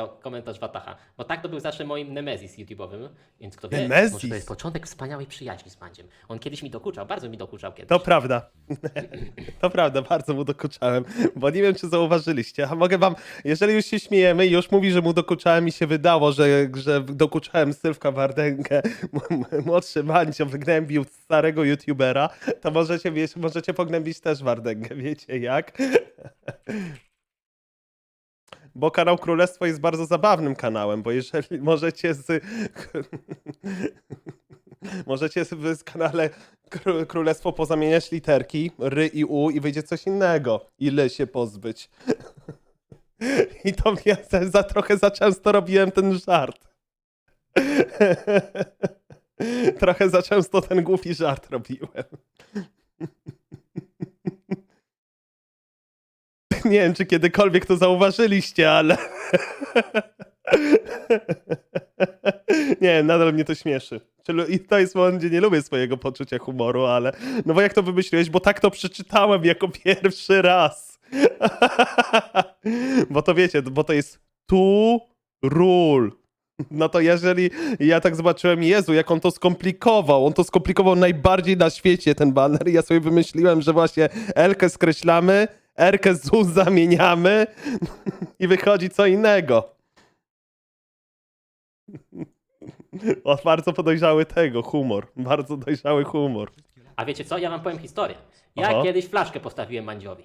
napisał komentarz Wataha. Bo tak to był zawsze moim nemezis YouTube'owym, więc kto wie, Nemezis? może to jest początek wspaniałej przyjaźni z Mandziem. On kiedyś mi dokuczał, bardzo mi dokuczał kiedyś. To prawda. To prawda, bardzo mu dokuczałem, bo nie wiem, czy zauważyliście. A mogę wam, jeżeli już się śmiejemy i już mówi, że mu dokuczałem i się wydało, że, że dokuczałem Sylwka Wardęgę, młodszy Mancio, wygnębił starego youtubera, to możecie, możecie pognębić też Wardęgę, wiecie jak? Bo kanał Królestwo jest bardzo zabawnym kanałem, bo jeżeli możecie z... Możecie w w kanale Kró- Królestwo pozamieniać literki, ry i u i wyjdzie coś innego. Ile się pozbyć. I to ja za, za trochę za często robiłem ten żart. Trochę za często ten głupi żart robiłem. Nie wiem, czy kiedykolwiek to zauważyliście, ale. Nie, nadal mnie to śmieszy. I to jest moment, gdzie nie lubię swojego poczucia humoru, ale. No bo jak to wymyśliłeś? Bo tak to przeczytałem jako pierwszy raz. Bo to wiecie, bo to jest tu rule. No to jeżeli ja tak zobaczyłem, Jezu, jak on to skomplikował. On to skomplikował najbardziej na świecie, ten banner. I ja sobie wymyśliłem, że właśnie Elkę skreślamy, Erkę z U zamieniamy i wychodzi co innego. O, bardzo podejrzały tego, humor. Bardzo dojrzały humor. A wiecie co? Ja wam powiem historię. Ja Aha. kiedyś flaszkę postawiłem Mandziowi.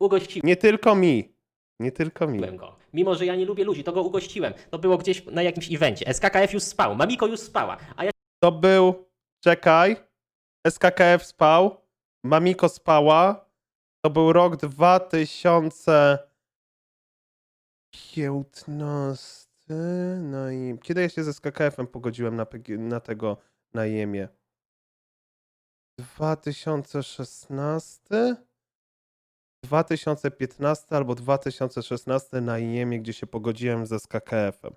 Ugościłem Nie tylko mi. Nie tylko mi. go. Mimo, że ja nie lubię ludzi, to go ugościłem. To było gdzieś na jakimś evencie. SKKF już spał, Mamiko już spała, a ja To był, czekaj, SKKF spał, Mamiko spała. To był rok 2015. No i kiedy ja się ze SKKF-em pogodziłem na, na tego najemie? 2016? 2015 albo 2016 na gdzie się pogodziłem ze SKKF-em.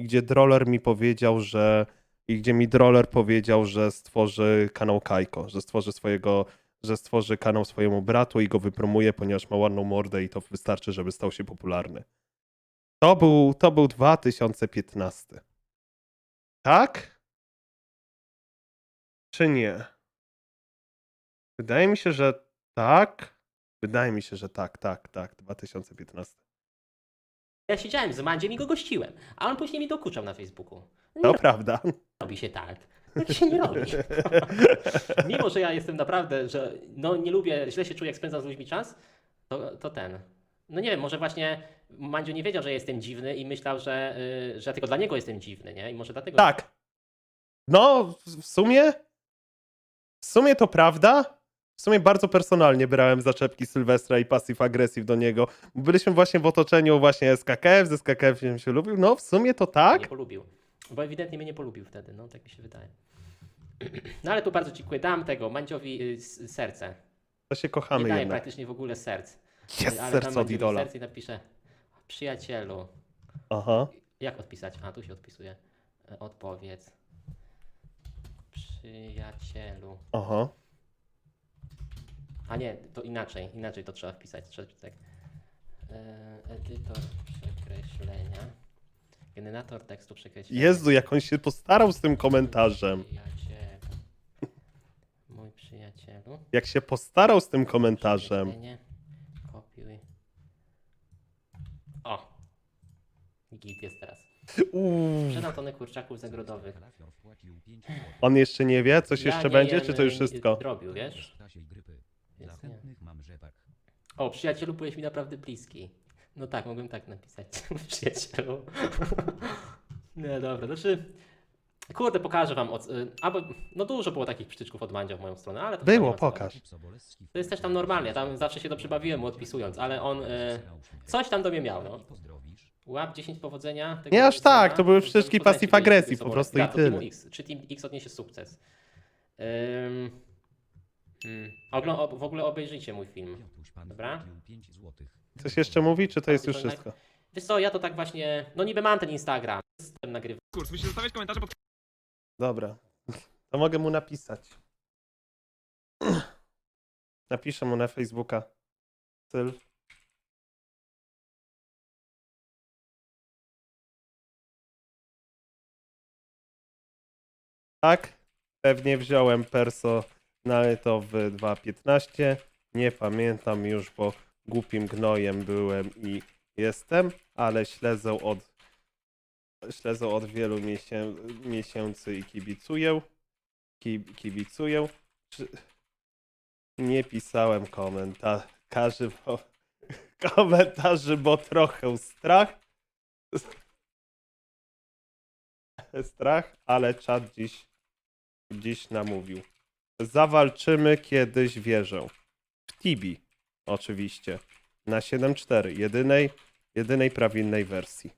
Gdzie Droller mi powiedział, że i gdzie mi Droller powiedział, że stworzy kanał Kajko, że stworzy swojego, że stworzy kanał swojemu bratu i go wypromuje, ponieważ ma ładną mordę i to wystarczy, żeby stał się popularny. To był, to był 2015. Tak? Czy nie? Wydaje mi się, że tak. Wydaje mi się, że tak, tak, tak. 2015. Ja siedziałem z Mandziem i go gościłem, a on później mi dokuczał na Facebooku. Nie To prawda. robi się tak. Tak się nie robi. Mimo, że ja jestem naprawdę, że no nie lubię, źle się czuję, jak spędzam z ludźmi czas, to, to ten. No nie wiem, może właśnie Mandzio nie wiedział, że jestem dziwny i myślał, że, y, że tylko dla niego jestem dziwny, nie? I może dlatego... Tak. No, w sumie. W sumie to prawda. W sumie bardzo personalnie brałem zaczepki Sylwestra i passive aggressive do niego. Byliśmy właśnie w otoczeniu właśnie SKKF, ze SKKF się lubił. No, w sumie to Nie tak. polubił. Bo ewidentnie mnie nie polubił wtedy, no tak mi się wydaje. No ale tu bardzo dziękuję. Dam tego Mandziowi y, s- serce. To się Nie kochamy daję jednak. praktycznie w ogóle serc. Jest ale dam serce od Mandziowi idola. serce i napiszę przyjacielu. Aha. Jak odpisać? A, tu się odpisuje. E, Odpowiedz. Przyjacielu. Aha. A nie, to inaczej. Inaczej to trzeba wpisać. Trzeba tak. E, edytor przekreślenia. Generator tekstu przekreślenia. Jezu, jak on się postarał z tym komentarzem. Przyjacielu. Mój przyjacielu. Jak się postarał z tym komentarzem. Przekreślenie. Kopiuj. O! Git jest teraz. Uuu. Sprzedam tonę kurczaków zagrodowych. On jeszcze nie wie, coś Ja jeszcze nie będzie, jem, czy to już y, wszystko? Drobiu, wiesz? Dla Więc nie. chętnych mam rzepak. O, przyjacielu, byłeś mi naprawdę bliski. No tak, mogłem tak napisać. przyjacielu. Nie, dobra, znaczy... Kurde, pokażę wam. Od, y, albo, no dużo było takich przytyczków od Mandzia w moją stronę, ale to Było, pokaż. To jest też tam normalnie, tam zawsze się to przybawiłem mu odpisując, ale on y, coś tam do mnie miał, no. Łap 10 powodzenia. Tego Nie aż tak, to były wszystkie Poznacie passive tej agresji, po prostu i tyle. X. Czy Team X odniesie sukces? Ym, Hmm. W ogóle obejrzyjcie mój film. Dobra. Coś jeszcze mówi, czy to jest już wszystko? Wiesz co, ja to tak właśnie, no niby mam ten Instagram, z nagrywam. Kurs, musisz zostawiać komentarze pod Dobra. To mogę mu napisać. Napiszę mu na Facebooka. Tak, pewnie wziąłem perso personalnie to w 2.15. Nie pamiętam już, bo głupim gnojem byłem i jestem, ale śledzę od śledzę od wielu miesię, miesięcy i kibicuję. Ki, kibicuję. Czy, nie pisałem komentarzy, bo, komentarzy, bo trochę strach. Strach, ale czat dziś, dziś namówił. Zawalczymy kiedyś wierzę. W Tibi, oczywiście. Na 7.4, jedynej, jedynej prawilnej wersji.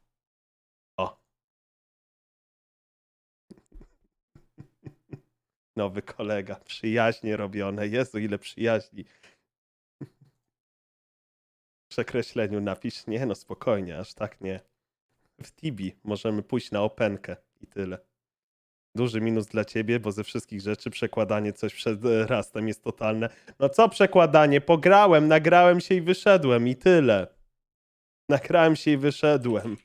O. Nowy kolega, przyjaźnie robione. Jezu, ile przyjaźni. W przekreśleniu napisz, nie no spokojnie, aż tak nie. W Tibi możemy pójść na openkę i tyle. Duży minus dla ciebie, bo ze wszystkich rzeczy przekładanie coś przed e, rastem jest totalne. No co przekładanie? Pograłem, nagrałem się i wyszedłem i tyle. Nagrałem się i wyszedłem.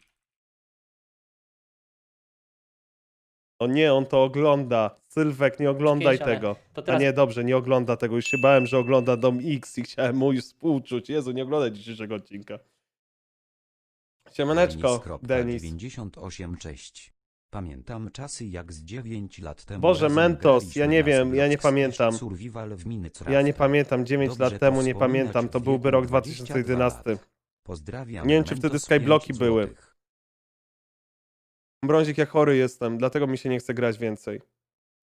O nie, on to ogląda. Sylwek, nie oglądaj ale tego. To A teraz nie, dobrze, nie ogląda tego. Już się bałem, że ogląda Dom X i chciałem mu już współczuć. Jezu, nie oglądaj dzisiejszego odcinka. Siemaneczko, Denis. 98 cześć. Pamiętam czasy jak z 9 lat temu. Boże, razem Mentos, graliśmy ja nie wiem, ja nie pamiętam. Survival w Minecraft. Ja nie pamiętam, 9 Dobrze lat to temu nie wspominać pamiętam, to w byłby wieku rok 22 2011. lat. Pozdrawiam. Nie wiem, czy Mentos, wtedy skybloki 5 były. złotych. Brązik, ja chory jestem, dlatego mi się nie chce grać więcej.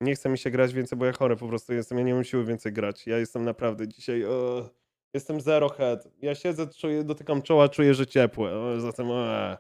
Nie chce mi się grać więcej, bo ja chory po prostu jestem, ja nie mam siły więcej grać. Ja jestem naprawdę dzisiaj, o, jestem zero head. Ja siedzę, czuję, dotykam czoła, czuję, że ciepłe, zatem o,